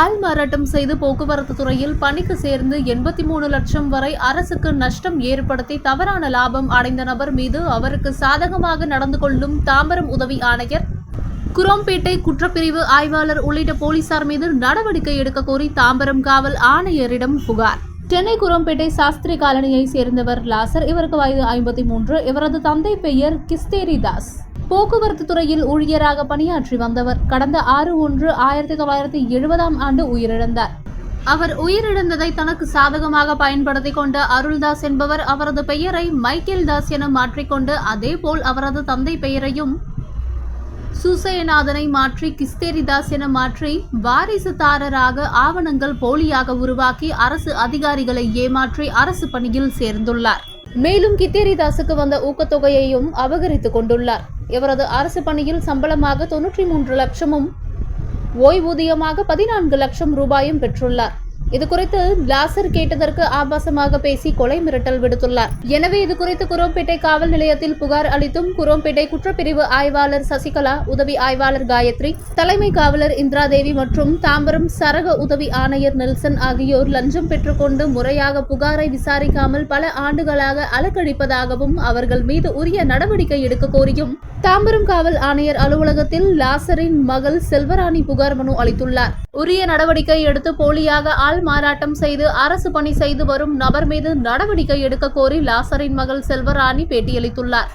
மாறாட்டம் செய்து போக்குவரத்து துறையில் பணிக்கு சேர்ந்து எண்பத்தி மூணு லட்சம் வரை அரசுக்கு நஷ்டம் ஏற்படுத்தி தவறான லாபம் அடைந்த நபர் மீது அவருக்கு சாதகமாக நடந்து கொள்ளும் தாம்பரம் உதவி ஆணையர். குரோம்பேட்டை குற்றப்பிரிவு ஆய்வாளர் உள்ளிட்ட போலீசார் மீது நடவடிக்கை எடுக்க கோரி தாம்பரம் காவல் ஆணையரிடம் புகார். சென்னை குரம்பேட்டை சாஸ்திரி காலனியை சேர்ந்தவர் லாசர். இவருக்கு வயது ஐம்பத்தி மூன்று. இவரது தந்தை பெயர் கிஸ்தேரி தாஸ். போக்குவரத்து துறையில் ஊழியராக பணியாற்றி வந்தவர். கடந்த ஆறு ஒன்று ஆயிரத்தி தொள்ளாயிரத்தி எழுபதாம் ஆண்டு உயிரிழந்தார். அவர் உயிரிழந்ததை தனக்கு சாதகமாக பயன்படுத்தி கொண்ட அருள்தாஸ் என்பவர் அவரது பெயரை மைக்கேல் தாஸ் என மாற்றிக்கொண்டு அதேபோல் அவரது தந்தை பெயரையும் சுசயநாதனை மாற்றி கிஸ்தேரிதாஸ் என மாற்றி வாரிசுதாரராக ஆவணங்கள் போலியாக உருவாக்கி அரசு அதிகாரிகளை ஏமாற்றி அரசு பணியில் சேர்ந்துள்ளார். மேலும் கித்தேரிதாஸுக்கு வந்த ஊக்கத்தொகையையும் அபகரித்துக் கொண்டுள்ளார். இவரது அரசு பணியில் சம்பளமாக தொன்னூற்றி மூன்று லட்சமும் ஓய்வூதியமாக பதினான்கு லட்சம் ரூபாயும் பெற்றுள்ளார். இது குறித்து லாசர் கேட்டதற்கு ஆபாசமாக பேசி கொலை மிரட்டல் விடுத்துள்ளார். எனவே இது குறித்து குரோம்பேட்டை காவல் நிலையத்தில் புகார் அளித்தும் குரோம்பேட்டை குற்றப்பிரிவு ஆய்வாளர் சசிகலா உதவி ஆய்வாளர் காயத்ரி தலைமை காவலர் இந்திராதேவி மற்றும் தாம்பரம் சரக உதவி ஆணையர் நெல்சன் ஆகியோர் லஞ்சம் பெற்றுக்கொண்டு முறையாக புகாரை விசாரிக்காமல் பல ஆண்டுகளாக அலக்கழிப்பதாகவும் அவர்கள் மீது உரிய நடவடிக்கை எடுக்க கோரியும் தாம்பரம் காவல் ஆணையர் அலுவலகத்தில் லாசரின் மகள் செல்வராணி புகார் மனு அளித்துள்ளார். உரிய நடவடிக்கை எடுத்து போலியாக ஆள் மாறாட்டம் செய்து அரசு பணி செய்து வரும் நபர் மீது நடவடிக்கை எடுக்க கோரி லாசரின் மகள் செல்வராணி பேட்டியளித்துள்ளார்.